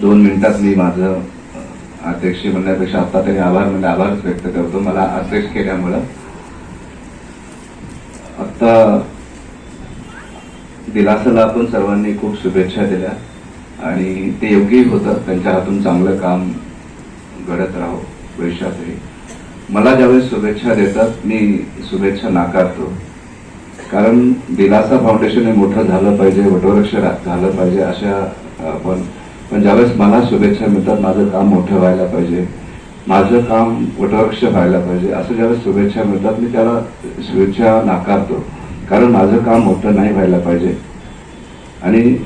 दोन मिनिटात मी माझं अध्यक्ष म्हणण्यापेक्षा आता तरी आभार म्हणजे आभारच व्यक्त करतो. मला अध्यक्ष केल्यामुळं. आता दिलासाला आपण सर्वांनी खूप शुभेच्छा दिल्या. आणि ते योग्यही होतं. त्यांच्या हातून चांगलं काम घडत राहो भविष्यातही. मला ज्यावेळेस शुभेच्छा देतात मी शुभेच्छा नाकारतो. कारण दिलासा फाउंडेशन हे मोठं झालं पाहिजे वटवृक्ष झालं पाहिजे अशा आपण पण ज्यावेळेस मला शुभेच्छा मिळतात माझं काम मोठं व्हायला पाहिजे माझं काम वटवृक्ष व्हायला पाहिजे असं ज्यावेळेस शुभेच्छा मिळतात मी त्याला शुभेच्छा नाकारतो. कारण माझं काम मोठं नाही व्हायला पाहिजे. आणि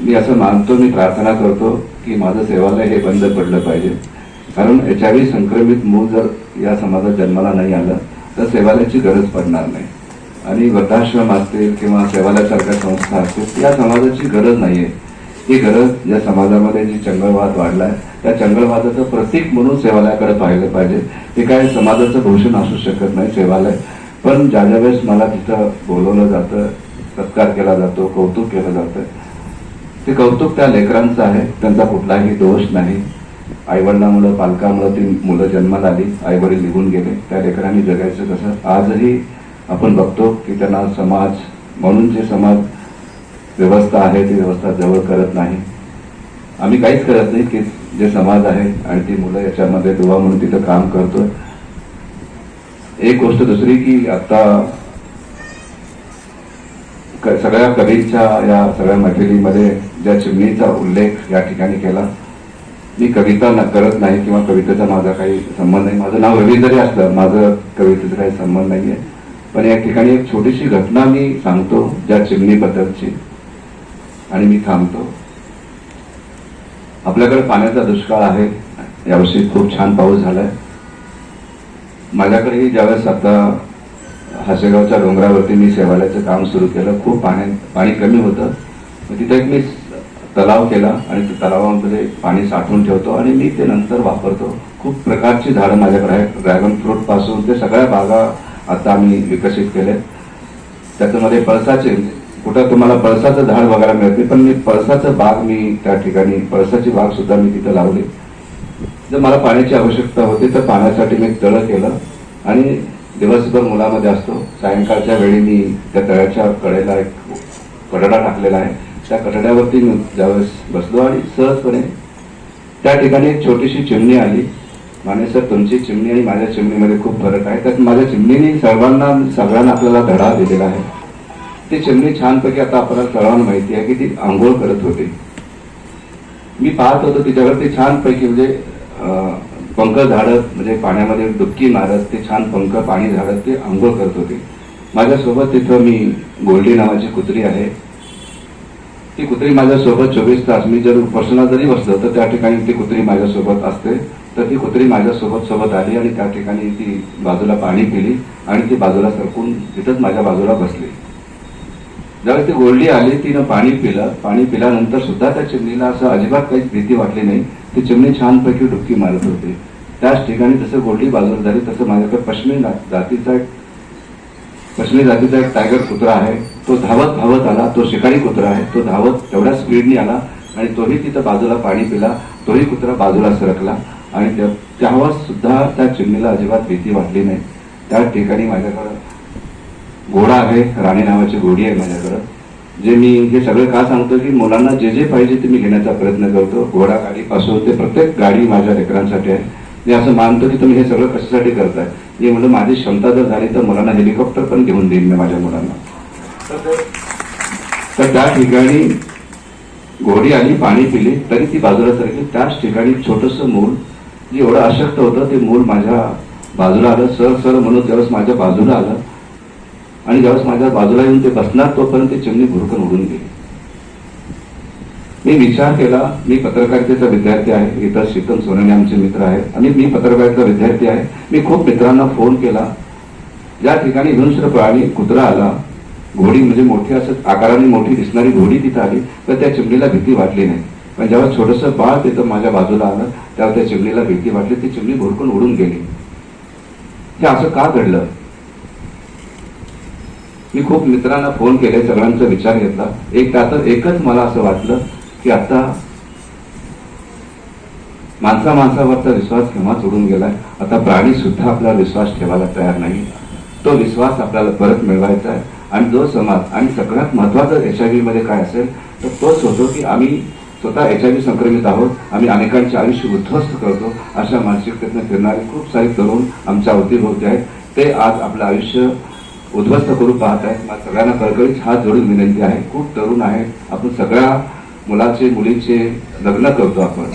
मी असं मानतो मी प्रार्थना करतो की माझं सेवालय हे बंद पडलं पाहिजे. कारण एच आय व्ही संक्रमित मूळ जर या समाजात जन्माला नाही आलं तर सेवालयाची गरज पडणार नाही. आणि वृद्धाश्रम असतील किंवा सेवालयासारख्या संस्था असतील या समाजाची गरज नाही आहे ही गरज या समाजामध्ये जी चंगळवाद वाढलाय त्या चंगळवादाचं प्रतीक म्हणून सेवालयाकडे पाहिलं पाहिजे. ते काय समाजाचं भूषण असू शकत नाही सेवालय. पण ज्या ज्या वेळेस मला तिथं बोलवलं जातं सत्कार केला जातो कौतुक केलं जातं ते कौतुक त्या लेकरांचं आहे. त्यांचा कुठलाही दोष नाही. आईवडिलामुळं पालकामुळं ती मुलं जन्माला आली आईवडील निघून गेले. त्या लेकरांनी जगायचं कसं? आजही आपण बघतो की त्यांना समाज म्हणून जे समाज व्यवस्था आहे ती व्यवस्था जवळ करत नाही. आम्ही काहीच करत नाही की जे समाज आहे आणि ती मुलं याच्यामध्ये दुवा म्हणून तिथं काम करतोय. एक गोष्ट दुसरी की आता क- सगळ्या कवींच्या या सगळ्या मैफिलीमध्ये ज्या चिमणीचा उल्लेख या ठिकाणी केला मी कविता न- करत नाही किंवा कवितेचा माझा काही संबंध नाही. माझं नाव रवी जरी असलं माझं कवितेचा काही संबंध नाहीये. पण या ठिकाणी एक छोटीशी घटना मी सांगतो ज्या चिमणीबद्दलची. आणि मी थांबतो. आपल्याकडे पाण्याचा दुष्काळ आहे. यावर्षी खूप छान पाऊस झालाय. माझ्याकडेही ज्यावेळेस आता हासेगावच्या डोंगरावरती मी शेवाल्याचं काम सुरू केलं खूप पाणी पाणी कमी होतं. तिथे एक मी तलाव केला आणि त्या तलावामध्ये पाणी साठवून ठेवतो आणि मी ते नंतर वापरतो. खूप प्रकारची झाडं माझ्याकडे आहेत. ड्रॅगन फ्रूटपासून ते सगळ्या बागा आता आम्ही विकसित केले त्याच्यामध्ये पळसाचे कुठं तुम्हाला पळसाचं झाड बघायला मिळत नाही पण मी पळसाचं बाग मी त्या ठिकाणी पळसाची बाग सुद्धा मी तिथं लावली. जर मला पाण्याची आवश्यकता होती तर पाण्यासाठी मी तळं केलं. आणि दिवसभर मुलामध्ये असतो. सायंकाळच्या वेळी मी त्या तळ्याच्या कडेला एक कठडा टाकलेला आहे. त्या कठड्यावरती मी ज्यावेळेस बसलो आणि सहजपणे त्या ठिकाणी एक छोटीशी चिमणी आली. माने सर तुमची चिमणी आणि माझ्या चिमणीमध्ये खूप फरक आहे. तर माझ्या चिमणीने सर्वांना सगळ्यांना आपल्याला धडा दिलेला आहे. ते चिमणी छानपैकी आता आपल्याला सर्वांना माहिती आहे की ती आंघोळ करत होते. मी पाहत होतो तिच्यावर ते छानपैकी म्हणजे पंख झाडत म्हणजे पाण्यामध्ये डुबकी मारत ते छान पंख पाणी झाडत ते आंघोळ करत होते. माझ्यासोबत तिथं मी गोल्डी नावाची कुत्री आहे. ती कुत्री माझ्यासोबत चोवीस तास मी जर उपोषणात जरी बसलो तर त्या ठिकाणी ती कुत्री माझ्यासोबत असते. तर ती कुत्री माझ्यासोबत सोबत आली आणि त्या ठिकाणी ती बाजूला पाणी पिली आणि ती बाजूला सरकून तिथंच माझ्या बाजूला बसली. ज्यावेळी ती गोल्डी आली तिनं पाणी पिलं. पाणी पिल्यानंतर सुद्धा त्या चिमणीला असं अजिबात काहीच भीती वाटली नाही. ती चिमणी छानपैकी डुबकी मारत होती. त्याच ठिकाणी जसं गोल्डी बाजूला झाली तसं माझ्याकडे पश्चिमी जातीचा एक पश्चिमी जातीचा एक टायगर कुत्रा आहे. तो धावत धावत आला. तो शिकारी कुत्रा आहे. तो धावत तेवढ्या स्पीडने आला आणि तोही तिथं बाजूला पाणी पिला. तोही कुत्रा बाजूला सरकला आणि त्या- तेव्हा सुद्धा त्या चिमणीला अजिबात भीती वाटली नाही. त्या ठिकाणी माझ्याकडं घोडा आहे राणी नावाची घोडी आहे माझ्याकडं. जे मी हे सगळं का सांगतो की मुलांना जे जे पाहिजे ते मी घेण्याचा प्रयत्न करतो. घोडा गाडीपासून ते प्रत्येक गाडी माझ्या लेकरांसाठी आहे. मी असं मानतो की तुम्ही हे सगळं कशासाठी करताय? मी म्हणलं माझी क्षमता जर झाली तर मुलांना हेलिकॉप्टर पण घेऊन देईन मी माझ्या मुलांना. तर त्या ठिकाणी घोडी आली पाणी पिली तरी ती बाजूला सरकली. त्याच ठिकाणी छोटस मूल जे एवढं अशक्त होतं ते मूल माझ्या बाजूला आलं. सर सर म्हणून त्यावेळेस माझ्या बाजूला आलं. आणि ज्यावेळेस माझ्या बाजूला येऊन ते बसणार तोपर्यंत ते चिमणी भुरकन उडून गेली. मी विचार केला मी पत्रकारितेचा विद्यार्थी आहे इथं शीतल सोनवणे आमचे मित्र आहेत आणि मी पत्रकारितेचा विद्यार्थी आहे. मी खूप मित्रांना फोन केला. ज्या ठिकाणी हिंस्र प्राणी कुत्रा आला घोडी म्हणजे मोठी असं आकाराने मोठी दिसणारी घोडी तिथं आली तर त्या चिमणीला भीती वाटली नाही. पण जेव्हा छोटस बाळ तिथं माझ्या बाजूला आलं तेव्हा त्या चिमणीला भीती वाटली ती चिमणी भुरकून उडून गेली. हे असं का घडलं? मी खूप मित्रांना फोन केले सगळ्यांचा विचार घेतला. एक त्यात एकच मला असं वाटलं की आता माणसा माणसावरचा विश्वास केव्हाच उडून गेलाय? आता प्राणी सुद्धा आपला विश्वास ठेवायला तयार नाही. तो विश्वास आपल्याला परत मिळवायचा आहे. आणि जो समाज आणि सगळ्यात महत्वाचं एच आयमध्ये काय असेल तर तोच होतो की आम्ही स्वतः एच आय व्ही संक्रमित आहोत आम्ही अनेकांचे आयुष्य उद्ध्वस्त करतो अशा मानसिकतेतनं फिरणारे खूप सारे तरुण आमच्या अवतीभोवती आहेत. ते आज आपलं आयुष्य उद्ध्वस्त करू पाहत आहेत मला सगळ्यांना कळकळीत हात जोडून विनंती आहे. खूप तरुण आहे. आपण सगळ्या मुलाचे मुलीचे लग्न करतो आपण.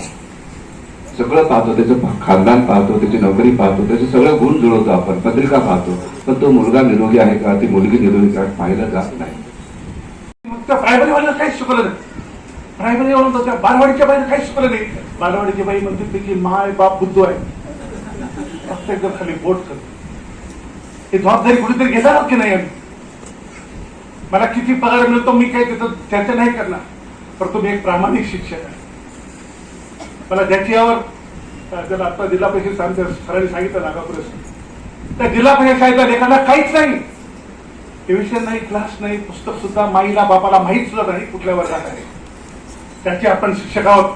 सगळं पाहतो त्याचं खानदान पाहतो त्याची नोकरी पाहतो त्याचे सगळं गुण जुळवतो आपण. पत्रिका पाहतो. पण तो मुलगा निरोगी आहे का? ती मुलगी निरोगी का? पाहिलं जात नाही. मग त्या काहीच शिकवलं नाही. प्रायमरी वाला त्या बालवाडीच्या बाईला काहीच शिकवलं नाही. बालवाडीच्या बाई म्हणते त्याची माय बाप बुद्धू आहे. फक्त एकदम खाली बोट करतो. हे जबाबदारी कुठेतरी घेणारच की नाही? आम्ही मला किती पगार मिळतो मी काय तिथं त्याचं नाही करणार. पण तुम्ही एक प्रामाणिक शिक्षक आहे. मला ज्याची यावर त्याला आता जिल्हा परिषद सांगते सरांनी सांगितलं नागापुरस त्या जिल्हा परिषद शाळेतल्या लेखांना काहीच नाही. ट्युशन नाही क्लास नाही पुस्तक सुद्धा माईला बापाला माहीत सुद्धा नाही कुठल्या वर्गात आहे. त्याचे आपण शिक्षक आहोत.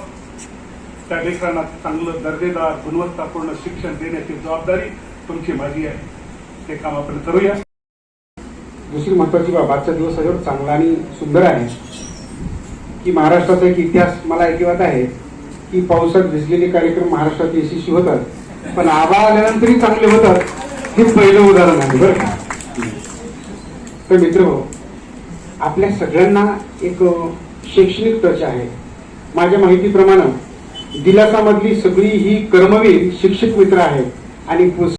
त्या लेकरांना चांगलं दर्जेदार गुणवत्तापूर्ण शिक्षण देण्याची जबाबदारी तुमची माझी आहे. ते काम आपण करूया. दुसरी महत्वाची बाब आजचा दिवस सगळं चांगला आणि सुंदर आहे. की महाराष्ट्राचा एक इतिहास मला ऐकिवात आहे की पावसात भिजलेले कार्यक्रम महाराष्ट्रात यशस्वी होतात पण आभाळ आल्यानंतरही चांगले होतात हे पहिलं उदाहरण आहे बरं का? तर मित्र आपल्या सगळ्यांना एक शैक्षणिक टच आहे. माझ्या माहितीप्रमाणे दिलासामधली सगळी ही कर्मवीर शिक्षक मित्र आहेत आणि